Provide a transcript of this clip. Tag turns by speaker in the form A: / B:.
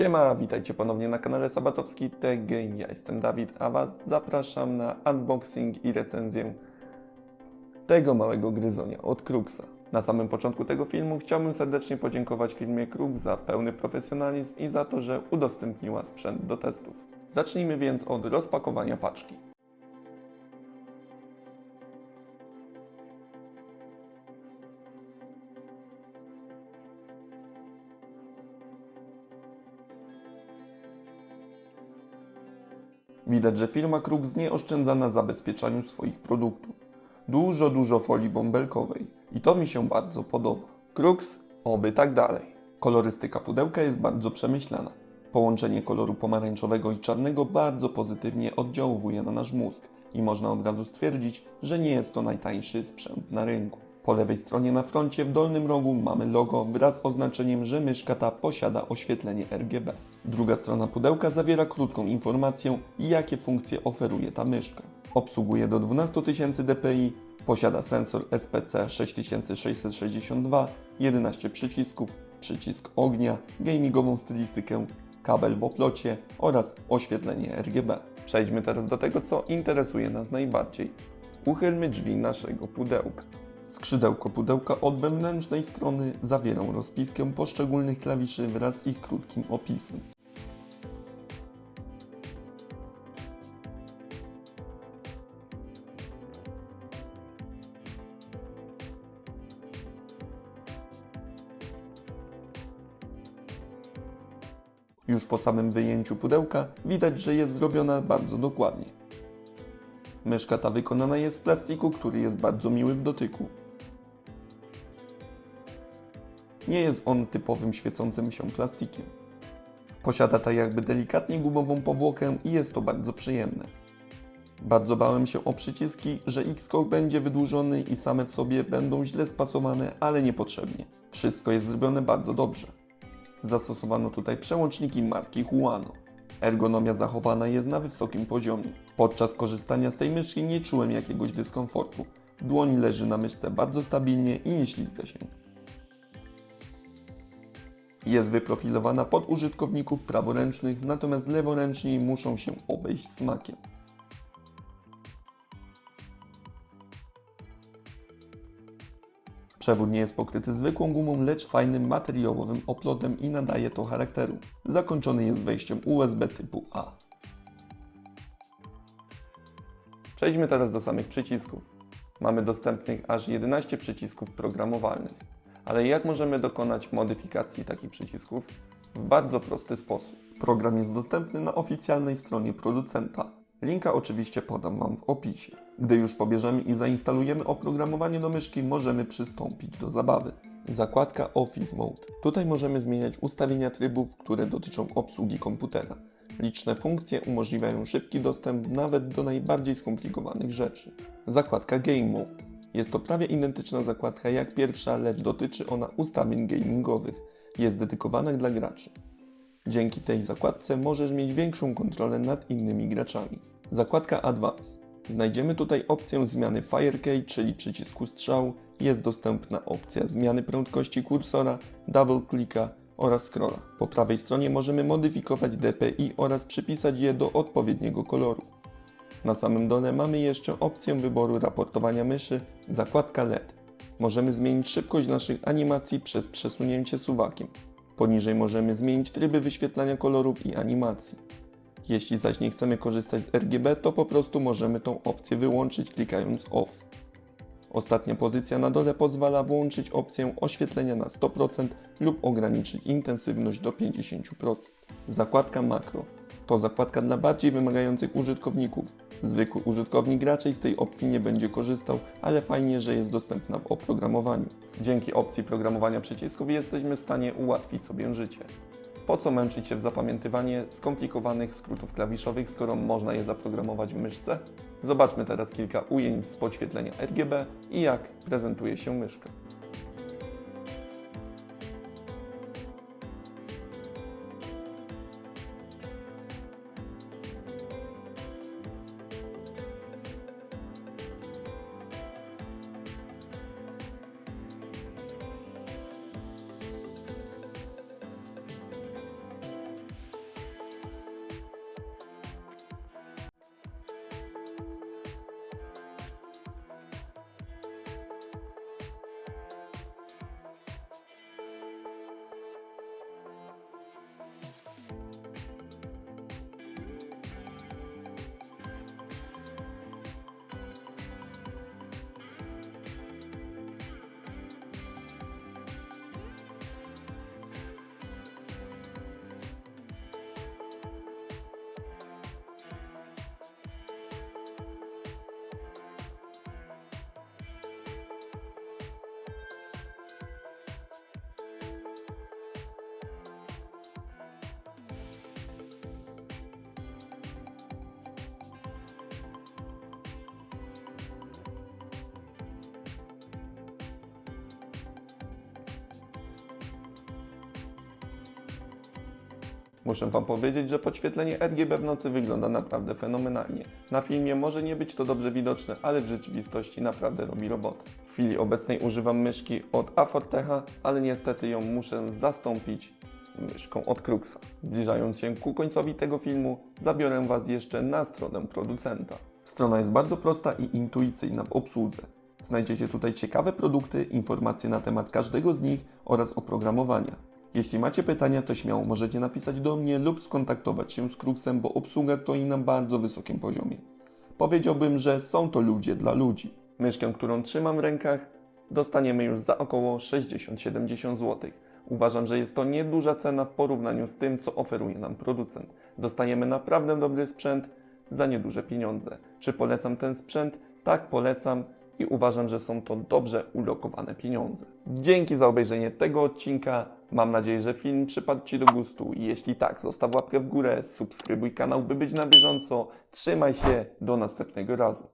A: Siema, witajcie ponownie na kanale Sabatowski Tech Game. Ja jestem Dawid, a Was zapraszam na unboxing i recenzję tego małego gryzonia od Kruxa. Na samym początku tego filmu chciałbym serdecznie podziękować firmie Krux za pełny profesjonalizm i za to, że udostępniła sprzęt do testów. Zacznijmy więc od rozpakowania paczki. Widać, że firma Krux nie oszczędza na zabezpieczaniu swoich produktów. Dużo, dużo folii bąbelkowej i to mi się bardzo podoba. Krux, oby tak dalej. Kolorystyka pudełka jest bardzo przemyślana. Połączenie koloru pomarańczowego i czarnego bardzo pozytywnie oddziałuje na nasz mózg i można od razu stwierdzić, że nie jest to najtańszy sprzęt na rynku. Po lewej stronie na froncie w dolnym rogu mamy logo wraz z oznaczeniem, że myszka ta posiada oświetlenie RGB. Druga strona pudełka zawiera krótką informację, jakie funkcje oferuje ta myszka. Obsługuje do 12 000 dpi, posiada sensor SPC 6662, 11 przycisków, przycisk ognia, gamingową stylistykę, kabel w oplocie oraz oświetlenie RGB. Przejdźmy teraz do tego, co interesuje nas najbardziej. Uchylmy drzwi naszego pudełka. Skrzydełko pudełka od wewnętrznej strony zawiera rozpiskę poszczególnych klawiszy wraz z ich krótkim opisem. Już po samym wyjęciu pudełka widać, że jest zrobiona bardzo dokładnie. Myszka ta wykonana jest z plastiku, który jest bardzo miły w dotyku. Nie jest on typowym świecącym się plastikiem. Posiada tak jakby delikatnie gumową powłokę i jest to bardzo przyjemne. Bardzo bałem się o przyciski, że X-Core będzie wydłużony i same w sobie będą źle spasowane, ale niepotrzebnie. Wszystko jest zrobione bardzo dobrze. Zastosowano tutaj przełączniki marki Huano. Ergonomia zachowana jest na wysokim poziomie. Podczas korzystania z tej myszki nie czułem jakiegoś dyskomfortu. Dłoń leży na myszce bardzo stabilnie i nie ślizga się. Jest wyprofilowana pod użytkowników praworęcznych, natomiast leworęczni muszą się obejść smakiem. Przewód nie jest pokryty zwykłą gumą, lecz fajnym materiałowym oplotem i nadaje to charakteru. Zakończony jest wejściem USB typu A. Przejdźmy teraz do samych przycisków. Mamy dostępnych aż 11 przycisków programowalnych. Ale jak możemy dokonać modyfikacji takich przycisków? W bardzo prosty sposób. Program jest dostępny na oficjalnej stronie producenta. Linka oczywiście podam Wam w opisie. Gdy już pobierzemy i zainstalujemy oprogramowanie do myszki, możemy przystąpić do zabawy. Zakładka Office Mode. Tutaj możemy zmieniać ustawienia trybów, które dotyczą obsługi komputera. Liczne funkcje umożliwiają szybki dostęp nawet do najbardziej skomplikowanych rzeczy. Zakładka Game Mode. Jest to prawie identyczna zakładka jak pierwsza, lecz dotyczy ona ustawień gamingowych. Jest dedykowana dla graczy. Dzięki tej zakładce możesz mieć większą kontrolę nad innymi graczami. Zakładka Advance. Znajdziemy tutaj opcję zmiany Fire Key, czyli przycisku strzału. Jest dostępna opcja zmiany prędkości kursora, double clicka oraz scrolla. Po prawej stronie możemy modyfikować DPI oraz przypisać je do odpowiedniego koloru. Na samym dole mamy jeszcze opcję wyboru raportowania myszy, zakładka LED. Możemy zmienić szybkość naszych animacji przez przesunięcie suwakiem. Poniżej możemy zmienić tryby wyświetlania kolorów i animacji. Jeśli zaś nie chcemy korzystać z RGB, to po prostu możemy tą opcję wyłączyć klikając OFF. Ostatnia pozycja na dole pozwala włączyć opcję oświetlenia na 100% lub ograniczyć intensywność do 50%. Zakładka Makro to zakładka dla bardziej wymagających użytkowników. Zwykły użytkownik raczej z tej opcji nie będzie korzystał, ale fajnie, że jest dostępna w oprogramowaniu. Dzięki opcji programowania przycisków jesteśmy w stanie ułatwić sobie życie. Po co męczyć się w zapamiętywanie skomplikowanych skrótów klawiszowych, skoro można je zaprogramować w myszce? Zobaczmy teraz kilka ujęć z podświetlenia RGB i jak prezentuje się myszka. Muszę Wam powiedzieć, że podświetlenie RGB w nocy wygląda naprawdę fenomenalnie. Na filmie może nie być to dobrze widoczne, ale w rzeczywistości naprawdę robi robotę. W chwili obecnej używam myszki od Afortecha, ale niestety ją muszę zastąpić myszką od Cruxa. Zbliżając się ku końcowi tego filmu, zabiorę Was jeszcze na stronę producenta. Strona jest bardzo prosta i intuicyjna w obsłudze. Znajdziecie tutaj ciekawe produkty, informacje na temat każdego z nich oraz oprogramowania. Jeśli macie pytania, to śmiało możecie napisać do mnie lub skontaktować się z Cruxem, bo obsługa stoi na bardzo wysokim poziomie. Powiedziałbym, że są to ludzie dla ludzi. Myszkę, którą trzymam w rękach, dostaniemy już za około 60-70 zł. Uważam, że jest to nieduża cena w porównaniu z tym, co oferuje nam producent. Dostajemy naprawdę dobry sprzęt za nieduże pieniądze. Czy polecam ten sprzęt? Tak, polecam i uważam, że są to dobrze ulokowane pieniądze. Dzięki za obejrzenie tego odcinka. Mam nadzieję, że film przypadł Ci do gustu. Jeśli tak, zostaw łapkę w górę, subskrybuj kanał, by być na bieżąco. Trzymaj się, do następnego razu.